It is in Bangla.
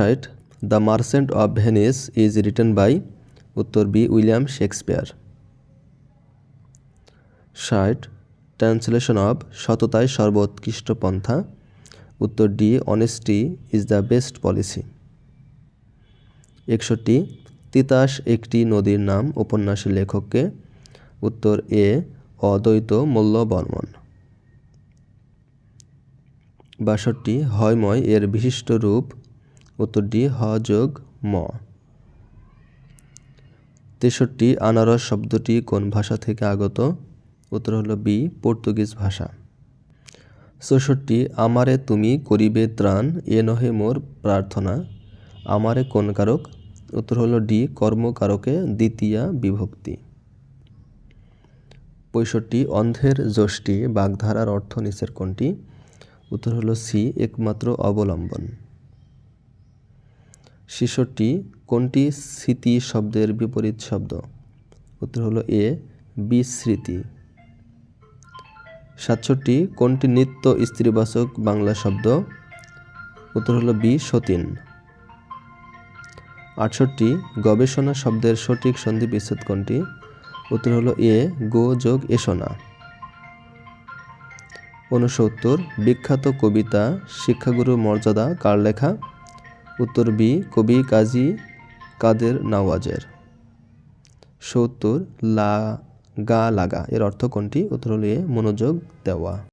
ষাট the merchant of Venice is written by উত্তর বি উইলিয়াম শেক্সপিয়ার। ষাট ট্রান্সলেশন অব সততায় সর্বোৎকৃষ্ট পন্থা। উত্তর D, honesty is the best policy. একষট্টি, তিতাস একটি নদীর নাম উপন্যাসের লেখককে। উত্তর এ, অদ্বৈত মূল্যবর্মন বাষট্টি, হয়ময় এর বিশিষ্ট রূপ উত্তর ডি হ যোগ ম। তেষট্টি আনারস শব্দটি কোন ভাষা থেকে আগত? উত্তর হলো বি, পর্তুগিজ ভাষা। চৌষট্টি, আমারে তুমি করিবে ত্রাণ, এ নহে মোর প্রার্থনা। আমারে কোন কারক? উত্তর হলো ডি, কর্মকারকে দ্বিতীয়া বিভক্তি। পঁয়ষট্টি, অন্ধের যষ্টি, বাগধারার অর্থ নিচের কোনটি? উত্তর হলো সি, একমাত্র অবলম্বন। ছেষট্টি কোনটি স্মৃতি শব্দের বিপরীত শব্দ? উত্তর হলো এ বিস্মৃতি সাতষট্টি, কোনটি নিত্য স্ত্রীবাচক বাংলা শব্দ? উত্তর হলো বি, সতীন। আটষট্টি, গবেষণা শব্দের সঠিক সন্ধি বিচ্ছেদ কোনটি? উত্তর হলো এ, গো যোগ এসোনা। ঊনসত্তর, বিখ্যাত কবিতা, শিক্ষাগুরু মর্যাদা, কার লেখা? উত্তর বি, কবি কাজী কাদের নওয়াজের। সত্তর লা গা লাগা এর অর্থ কোনটি? উত্তর হল মনোযোগ দেওয়া।